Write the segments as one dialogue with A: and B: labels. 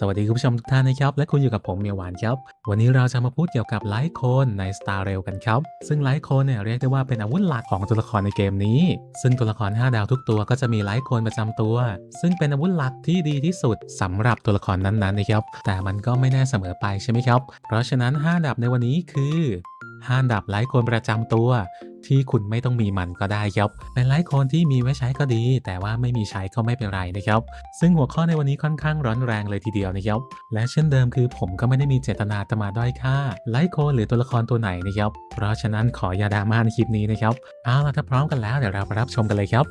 A: สวัสดีคุณผู้ชมทุกท่านนะครับ และคุณอยู่กับผมเมียวหวานครับ วันนี้เราจะมาพูดเกี่ยวกับไลท์โคนใน Star Rail กันครับ ซึ่งไลท์โคนเนี่ยเรียกได้ว่าเป็นอาวุธหลักของตัวละครในเกมนี้ ซึ่งตัวละคร 5 ดาวทุกตัวก็จะมีไลท์โคนประจำตัว ซึ่งเป็นอาวุธหลักที่ดีที่สุดสำหรับตัวละครนั้นๆนะครับ แต่มันก็ไม่แน่เสมอไปใช่ไหมครับ เพราะฉะนั้น 5 ดับในวันนี้คือ 5 ดับไลท์โคนประจำตัว ที่คุณไม่ต้องมีมันก็ได้ครับเป็นไลท์โคนที่มีไว้ใช้ก็ดี แต่ว่าไม่มีใช้ก็ไม่เป็นไรนะครับ ซึ่งหัวข้อในวันนี้ค่อนข้างร้อนแรงเลยทีเดียวนะครับ และเช่นเดิมคือผมก็ไม่ได้มีเจตนาจะมาด้อยค่าไลท์โคนหรือตัวละครตัวไหนนะครับ เพราะฉะนั้นขออย่าดราม่าในคลิปนี้นะครับ เอาล่ะถ้าพร้อมกันแล้วเดี๋ยวเราไปรับชมกันเลยครับ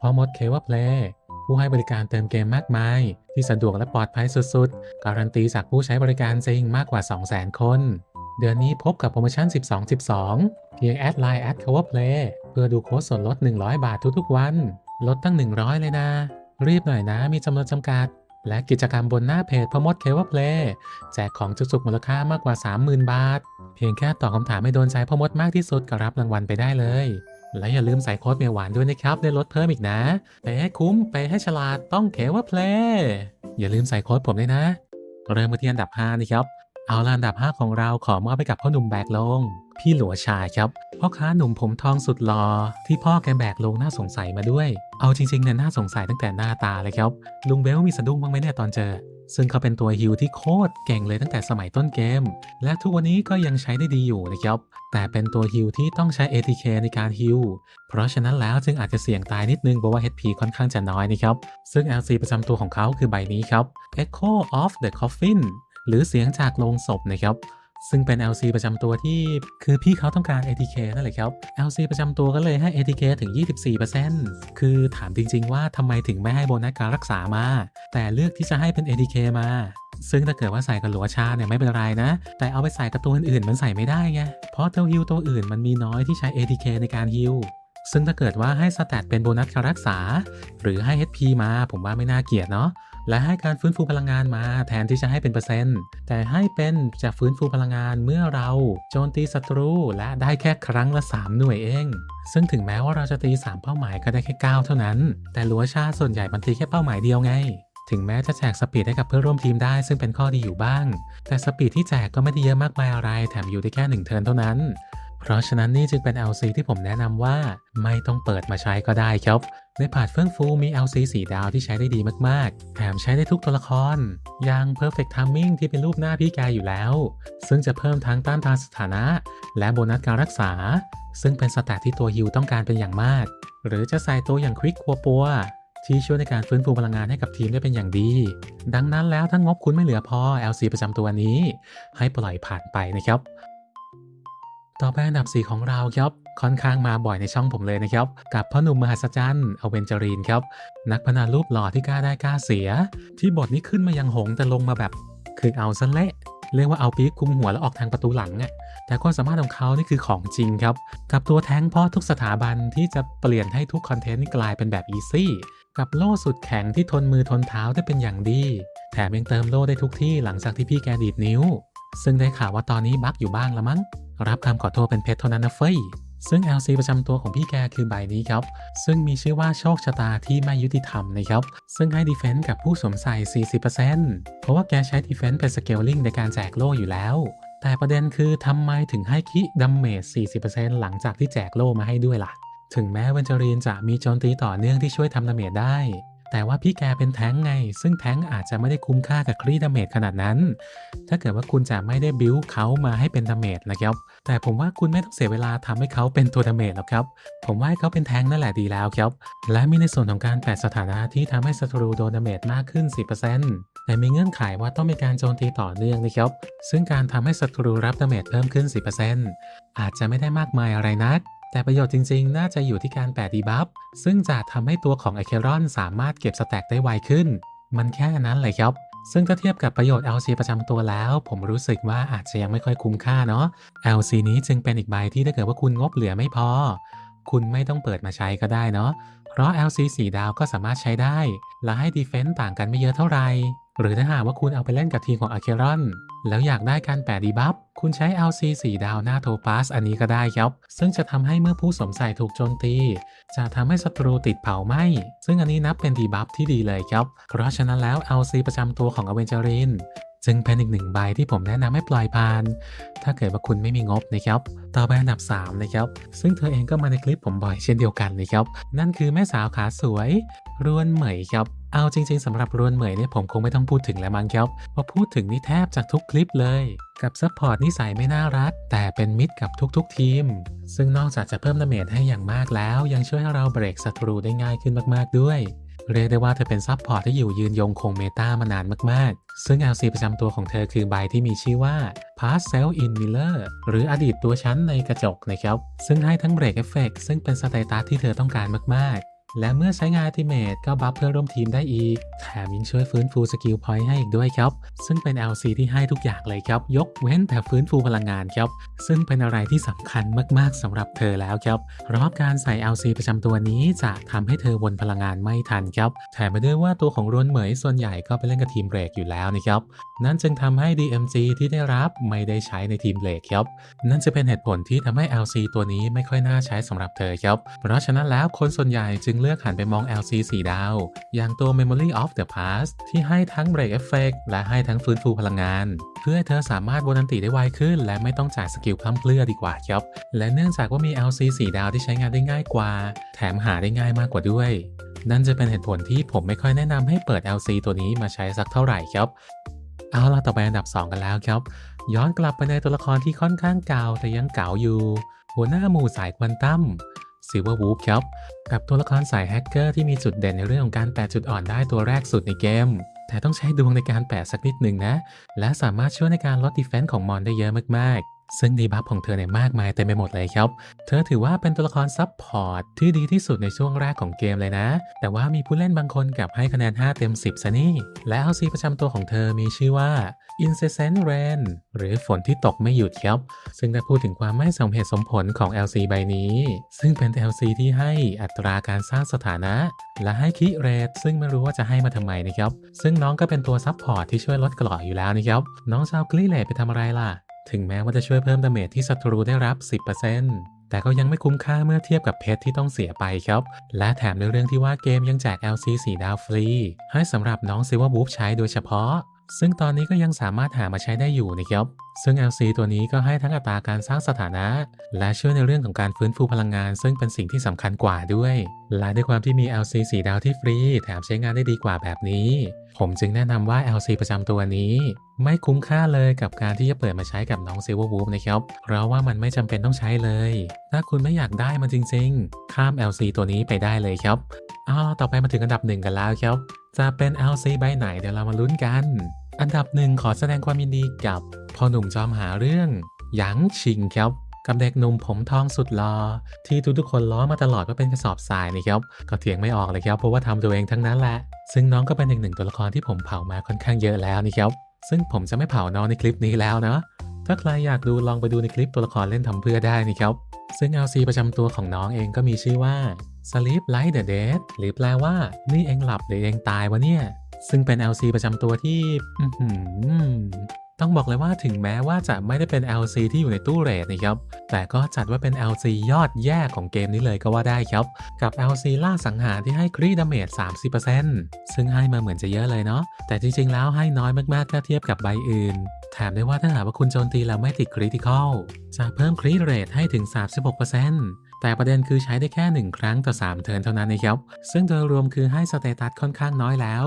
A: พอมดเคว่าเพลย์ผู้ให้บริการเติมเกมมากมาย ที่สะดวกและปลอดภัยสุดๆ การันตีจากผู้ใช้บริการจริงมากกว่า 200,000 คน เดือนนี้พบกับโปรโมชั่น 12-12 เพียงแอดไลน์แอด coverplay เพื่อดูโค้ดส่วนลด 100 บาททุกๆวัน ลดตั้ง 100 เลยนะ รีบหน่อยนะมีจำนวนจำกัด และกิจกรรมบนหน้าเพจพมดเคว่าเพลย์แจกของจุกๆมูลค่ามากกว่า 30,000 บาท เพียงแค่ตอบคำถามให้โดนใจพมดมากที่สุดก็รับรางวัลไปได้เลย และอย่าลืมใส่โค้ดเมียหวานด้วยนะครับได้ลดเพิ่มอีกนะไปให้คุ้มไปให้ฉลาดต้องเคว่าเพลย์อย่าลืมใส่โค้ดผมด้วยนะ เริ่มกันที่อันดับ5นะครับ เอาล่ะอันดับ 5 ของเราขอมอบไปกับพ่อหนุ่มแบกลง พี่หลัวชายครับพ่อค้าหนุ่มผมทองสุดหล่อที่พ่อแกแบกลงน่าสงสัยมาด้วย เอาจริงๆเนี่ยน่าสงสัยตั้งแต่หน้าตาเลยครับ ลุงเบลมีสะดุ้งบ้างไหมเนี่ยตอนเจอ ซึ่งเขาเป็นตัวฮิวที่โคตรเก่งเลยตั้งแต่สมัยต้นเกม และทุกวันนี้ก็ยังใช้ได้ดีอยู่นะครับ แต่เป็นตัวฮิวที่ต้องใช้ ATK ในการฮิวเพราะฉะนั้นแล้วจึงอาจจะเสี่ยงตายนิดนึงเพราะว่า HP ค่อนข้างจะน้อยนะครับ ซึ่ง LC ประจำตัวของเขาคือใบนี้ครับ Echo of the Coffin หรือเสียงจากโลงศพนะครับซึ่งเป็น LC ประจำตัวที่คือพี่เขาต้องการ ATK นั่นแหละครับ LC ประจำตัวก็เลยให้ ATK ถึง 24%คือถามจริง ๆ ว่าทำไมถึงไม่ให้โบนัสการรักษามา แต่เลือกที่จะให้เป็น ATK มา ซึ่งถ้าเกิดว่าใส่กับหลัวชาเนี่ยไม่เป็นไรนะ แต่เอาไปใส่กับตัวอื่นๆมันใส่ไม่ได้ไง เพราะตัวฮิวตัวอื่นมันมีน้อยที่ใช้ ATK ในการฮิวซึ่งถ้าเกิดว่าให้สแตทเป็นโบนัสการรักษา หรือให้ HP มาผมว่าไม่น่าเกลียดเนาะ และให้การฟื้นฟูพลังงานมาแทนที่จะให้เป็นเปอร์เซ็นต์ แต่ให้เป็นจะฟื้นฟูพลังงานเมื่อเราโจมตีศัตรูและได้แค่ครั้งละ 3 หน่วยเอง ซึ่งถึงแม้ว่าเราจะตี 3 เป้าหมายก็ได้แค่ 9 เท่านั้น แต่ลัวชาส่วนใหญ่มันตีแค่เป้าหมายเดียวไง ถึงแม้จะแจกสปีดให้กับเพื่อนร่วมทีมได้ซึ่งเป็นข้อดีอยู่บ้าง แต่สปีดที่แจกก็ไม่ได้เยอะมากมายอะไร แถมอยู่ได้แค่1เทิร์นเท่านั้น เพราะฉะนั้นนี่จึงเป็น LC ที่ผมแนะนำว่า ไม่ต้องเปิดมาใช้ก็ได้ครับ ในผาดเฟื่องฟูมี LC สีดาวที่ใช้ได้ดีมากๆ แถมใช้ได้ทุกตัวละคร อย่าง Perfect Timing ที่เป็นรูปหน้าพี่แกอยู่แล้ว ซึ่งจะเพิ่มทั้งต้านทานสถานะ และโบนัสการรักษา ซึ่งเป็นสแตทที่ตัวฮิวต้องการเป็นอย่างมาก หรือจะใส่ตัวอย่างควิกคัวปัวที่ช่วยในการฟื้นฟูพลังงานให้กับทีมได้เป็นอย่างดี ดังนั้นแล้วถ้างบคุณไม่เหลือพอ LC ประจำตัวนี้ ให้ปล่อยผ่านไปนะครับ ต่อไปอันดับ 4 ของเราครับ ค่อนข้างมาบ่อยในช่องผมเลยนะครับ กับพ่อหนุ่มมหัศจรรย์อเวนจารีนครับ นักพนันรูปหล่อที่กล้าได้กล้าเสีย ที่บทนี้ขึ้นมายังหงแต่ลงมาแบบ คือเอาซะเละเรียกว่าเอาปีกคุมหัวแล้วออกทางประตูหลังอะแต่ความสามารถของเขานี่คือของจริงครับ กับตัวแท้งพ่อทุกสถาบันที่จะเปลี่ยนให้ทุกคอนเทนต์กลายเป็นแบบอีซี่ กับโล่สุดแข็งที่ทนมือทนเท้าได้เป็นอย่างดี แถมยังเติมโล่ได้ทุกที่หลังจากที่พี่แกดีดนิ้ว ซึ่งได้ข่าวว่าตอนนี้บั๊กอยู่บ้างละมั้ง รับคำขอโทษเป็นเพชรเท่านั้นนะเฟ้ย ซึ่ง LC ประจำตัวของพี่แกคือใบนี้ครับ ซึ่งมีชื่อว่าโชคชะตาที่ไม่ยุติธรรมนะครับ ซึ่งให้ดีเฟนต์กับผู้สวมใส่ 40%เพราะว่าแกใช้ดีเฟนต์เป็นสเกลลิงในการแจกโล่อยู่แล้ว แต่ประเด็นคือทำไมถึงให้คิดัมเมจ 40%หลังจากที่แจกโล่มาให้ด้วยล่ะ ถึงแม้เวนจารีนจะมีโจมตีต่อเนื่องที่ช่วยทำดาเมจได้ แต่ว่าพี่แกเป็นแท้งไง ซึ่งแท้งอาจจะไม่ได้คุ้มค่ากับครีดาเมจขนาดนั้น ถ้าเกิดว่าคุณจะไม่ได้บิวเขามาให้เป็นดาเมจนะครับ แต่ผมว่าคุณไม่ต้องเสียเวลาทำให้เขาเป็นตัวดาเมจหรอกครับ ผมว่าให้เขาเป็นแท้งนั่นแหละดีแล้วครับ และมีในส่วนของการแปดสถานะที่ทำให้ศัตรูโดนดาเมจมากขึ้น 10%แต่มีเงื่อนไขว่าต้องมีการโจมตีต่อเนื่องนะครับ ซึ่งการทำให้ศัตรูรับดาเมจเพิ่มขึ้น 10%อาจจะไม่ได้มากมายอะไรนัก แต่ประโยชน์จริงๆ น่าจะอยู่ที่การแปดดีบัฟ ซึ่งจะทำให้ตัวของไอเครอนสามารถเก็บสแต็กได้ไวขึ้น มันแค่นั้นเลยครับ ซึ่งถ้าเทียบกับประโยชน์ LC ประจำตัวแล้ว ผมรู้สึกว่าอาจจะยังไม่ค่อยคุ้มค่าเนาะ LC นี้จึงเป็นอีกใบที่ถ้าเกิดว่าคุณงบเหลือไม่พอ คุณไม่ต้องเปิดมาใช้ก็ได้เนาะ เพราะ LC 4 ดาวก็สามารถใช้ได้ และให้ Defense ต่างกันไม่เยอะเท่าไหร่ หรือถ้าหากว่าคุณเอาไปเล่นกับทีมของอาเครอนแล้วอยากได้การแปะดีบัฟ คุณใช้ LC 4 ดาวหน้าโทปัสอันนี้ก็ได้ครับ ซึ่งจะทำให้เมื่อผู้สวมใส่ถูกโจมตี จะทำให้ศัตรูติดเผาไหม้ ซึ่งอันนี้นับเป็นดีบัฟที่ดีเลยครับ เพราะฉะนั้นแล้ว LC ประจำตัวของอเวนเจอรินจึงเป็นอีกหนึ่งใบที่ผมแนะนำให้ปล่อยผ่าน ถ้าเกิดว่าคุณไม่มีงบนะครับ ต่อไปอันดับ3นะครับ ซึ่งเธอเองก็มาในคลิปผมบ่อยเช่นเดียวกันนะครับ นั่นคือแม่สาวขาสวยรวนเหมยครับ เอาจริง ๆสำหรับรวนเหมยเนี่ยผมคงไม่ต้องพูดถึงแล้วมั้งครับเพราะพูดถึงนี่แทบจากทุกคลิปเลย กับซัพพอร์ตนิสัยไม่น่ารัก แต่เป็นมิตรกับทุกๆ ทีม ซึ่งนอกจากจะเพิ่มดาเมจให้อย่างมากแล้ว ยังช่วยให้เราเบรกศัตรูได้ง่ายขึ้นมากๆด้วยเรียกได้ว่าเธอเป็นซัพพอร์ตที่อยู่ยืนยงคงเมตามานานมากๆ ซึ่ง LC ประจำตัวของเธอคือใบที่มีชื่อว่า Pass Cell in Mirror หรืออดีตตัวชั้นในกระจกนะครับ ซึ่งให้ทั้งเบรกเอฟเฟกซึ่งเป็นสเตตัสที่เธอต้องการมากๆ และเมื่อใช้งานทิเมตก็บัฟเพื่อนร่วมทีมได้อีก แถมยังช่วยฟื้นฟูสกิลพอยต์ให้อีกด้วยครับ ซึ่งเป็น LC ที่ให้ทุกอย่างเลยครับ ยกเว้นแต่ฟื้นฟูพลังงานครับ ซึ่งเป็นอะไรที่สำคัญมากๆสำหรับเธอแล้วครับราะการใส่ LC ประจำตัวนี้จะทำให้เธอวนพลังงานไม่ทันครับ แถมไปด้วยว่าตัวของรวนเหมยส่วนใหญ่ก็ไปเล่นกับทีมเบรกอยู่แล้วนะครับ นั่นจึงทำให้ DMG ที่ได้รับไม่ได้ใช้ในทีมเบรกครับ นั่นจะเป็นเหตุผลที่ทำให้ LC ตัวนี้ไม่ค่อยน่าใช้สำหรับเธอครับ เพราะฉะนั้นแล้วคนส่วนใหญ่จึงเลือกหันไปมอง LC 4 ดาว อย่างตัว Memory of the Past ที่ให้ทั้ง Break Effect และให้ทั้งฟื้นฟูพลังงาน เพื่อให้เธอสามารถวนันติได้ไวขึ้น และไม่ต้องจ่ายสกิลพลัมเพลื่อดีกว่าครับ และเนื่องจากว่ามี LC 4 ดาวที่ใช้งานได้ง่ายกว่า แถมหาได้ง่ายมากกว่าด้วย นั่นจะเป็นเหตุผลที่ผมไม่ค่อยแนะนำให้เปิด LC ตัวนี้มาใช้สักเท่าไหร่ครับเอาล่ะต่อไปอันดับ 2 กันแล้วครับ ย้อนกลับไปในตัวละครที่ค่อนข้างเก่าแต่ยังเก่าอยู่ หัวหน้าหมู่สายควอนตัม ซิลเวอร์วูฟครับ กับตัวละครสายแฮกเกอร์ที่มีจุดเด่นในเรื่องของการแปะจุดอ่อนได้ตัวแรกสุดในเกม แต่ต้องใช้ดวงในการแปะสักนิดหนึ่งนะ และสามารถช่วยในการลดดีเฟนซ์ของมอนได้เยอะมากๆ ซึ่งดีบัฟของเธอเนี่ยมากมายเต็มไปหมดเลยครับ เธอถือว่าเป็นตัวละครซับพอร์ตที่ดีที่สุดในช่วงแรกของเกมเลยนะ แต่ว่ามีผู้เล่นบางคนกลับให้คะแนน 5 เต็ม 10ซะนี่ และ LC ประจำตัวของเธอมีชื่อว่า Incessant Rain หรือฝนที่ตกไม่หยุดครับ ซึ่งถ้พูดถึงความไม่สมเหตุสมผลของ LC ใบนี้ ซึ่งเป็น LC ที่ให้อัตราการสร้างสถานะ และให้คิเรทซึ่งไม่รู้ว่าจะให้มาทำไมนะครับ ซึ่งน้องก็เป็นตัวซับพอร์ตที่ช่วยลดกรออยู่แล้วนะครับ น้องชาวกลีเลตไปทำอะไรล่ะ ถึงแม้ว่าจะช่วยเพิ่มดาเมจที่ศัตรูได้รับ 10%แต่ก็ยังไม่คุ้มค่าเมื่อเทียบกับเพชรที่ต้องเสียไปครับ และแถมในเรื่องที่ว่าเกมยังแจก LC 4 ดาวฟรี ให้สำหรับน้องซิวอร์บูฟใช้โดยเฉพาะ ซึ่งตอนนี้ก็ยังสามารถหามาใช้ได้อยู่นะครับ ซึ่ง LC ตัวนี้ก็ให้ทั้งอัตราการสร้างสถานะ และช่วยในเรื่องของการฟื้นฟูพลังงาน ซึ่งเป็นสิ่งที่สำคัญกว่าด้วย และด้วยความที่มี LC 4 ดาวที่ฟรี แถมใช้งานได้ดีกว่าแบบนี้ ผมจึงแนะนำว่า LC ประจำตัวนี้ ไม่คุ้มค่าเลยกับการที่จะเปิดมาใช้กับน้อง Silver Wolf นะครับ เพราะว่ามันไม่จำเป็นต้องใช้เลย ถ้าคุณไม่อยากได้มันจริงๆ ข้าม LC ตัวนี้ไปได้เลยครับเอาต่อไปมาถึงอันดับหนึ่งกันแล้วครับ จะเป็น LC ใบไหนเดี๋ยวเรามาลุ้นกัน อันดับหนึ่งขอแสดงความยินดีกับพ่อหนุ่มจอมหาเรื่องหยางชิงครับ กับเด็กหนุ่มผมทองสุดหลอ่อที่ทุกๆคนล้อมาตลอดว่าเป็นกระสอบทรายนะครับก็เถียงไม่ออกเลยครับเพราะว่าทำตัวเองทั้งนั้นแหละ ซึ่งน้องก็เป็นอีกหนึ่งตัวละครที่ผมเผามาค่อนข้างเยอะแล้วนะครับซึ่งผมจะไม่เผาน้องในคลิปนี้แล้วเนาะถ้าใครอยากดูลองไปดูในคลิปตัวละครเล่นทำเพื่อได้นะครับซึ่ง LC ประจำตัวของน้องเองก็มีชื่อว่า Sleep Like the Dead หรือแปลว่า นี่เองหลับหรือเองตายวะเนี่ย ซึ่งเป็น LC ประจำตัวที่ ต้องบอกเลยว่าถึงแม้ว่าจะไม่ได้เป็น LC ที่อยู่ในตู้เรทนะครับ แต่ก็จัดว่าเป็น LC ยอดแย่ของเกมนี้เลยก็ว่าได้ครับ กับ LC ล่าสังหารที่ให้ครีดาเมจ 30%ซึ่งให้มาเหมือนจะเยอะเลยเนาะ แต่จริงๆ แล้วให้น้อยมากๆ ถ้าเทียบกับใบอื่น แถมได้ว่าถ้าหากว่าคุณโจมตีแล้วไม่ติดคริติคอล จะเพิ่มครีเรทให้ถึง 36%แต่ประเด็นคือใช้ได้แค่ 1 ครั้งต่อ 3 เทิร์นเท่านั้นนะครับ ซึ่งโดยรวมคือให้สเตตัสค่อนข้างน้อยแล้ว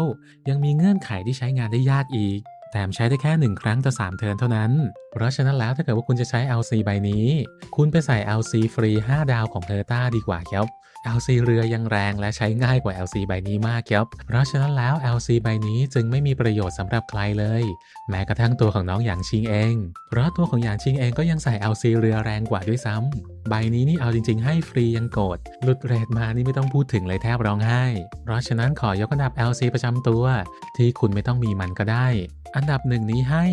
A: ยังมีเงื่อนไขที่ใช้งานได้ยากอีก แถมใช้ได้แค่ 1 ครั้งต่อ3เทิร์นเท่านั้น เพราะฉะนั้นแล้วถ้าเกิดว่าคุณจะใช้ LC ใบนี้ คุณไปใส่ LC ฟรี 5 ดาวของเพอร์ต้าดีกว่าครับ LC เรือยังแรงและใช้ง่ายกว่า LC ใบนี้มากครับ เพราะฉะนั้นแล้ว LC ใบนี้จึงไม่มีประโยชน์สำหรับใครเลย แม้กระทั่งตัวของน้องหยางชิงเอง เพราะตัวของหยางชิงเองก็ยังใส่ LC เรือแรงกว่าด้วยซ้ำ ใบนี้นี่เอาจริง ๆ ให้ฟรียังโกรธหลุดเรทมานี่ไม่ต้องพูดถึงเลยแทบร้องไห้ เพราะฉะนั้นขอยกอันดับ LC ประจำตัว ที่คุณไม่ต้องมีมันก็ได้ อันดับหนึ่งนี้ให้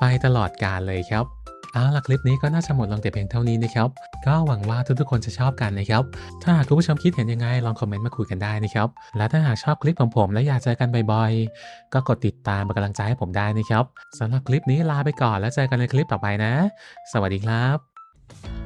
A: ไปตลอดกาลเลยครับเอาล่ะคลิปนี้ก็น่าจะหมดลงแต่เพียงเท่านี้นะครับ ก็หวังว่าทุกๆคนจะชอบกันนะครับ ถ้าหากคุณผู้ชมคิดเห็นยังไงลองคอมเมนต์มาคุยกันได้นะครับ และถ้าหากชอบคลิปของผมและอยากเจอกันบ่อยๆ ก็กดติดตามเป็นกำลังใจให้ผมได้นะครับสำหรับคลิปนี้ลาไปก่อนแล้วเจอกันในคลิปต่อไปนะ สวัสดีครับ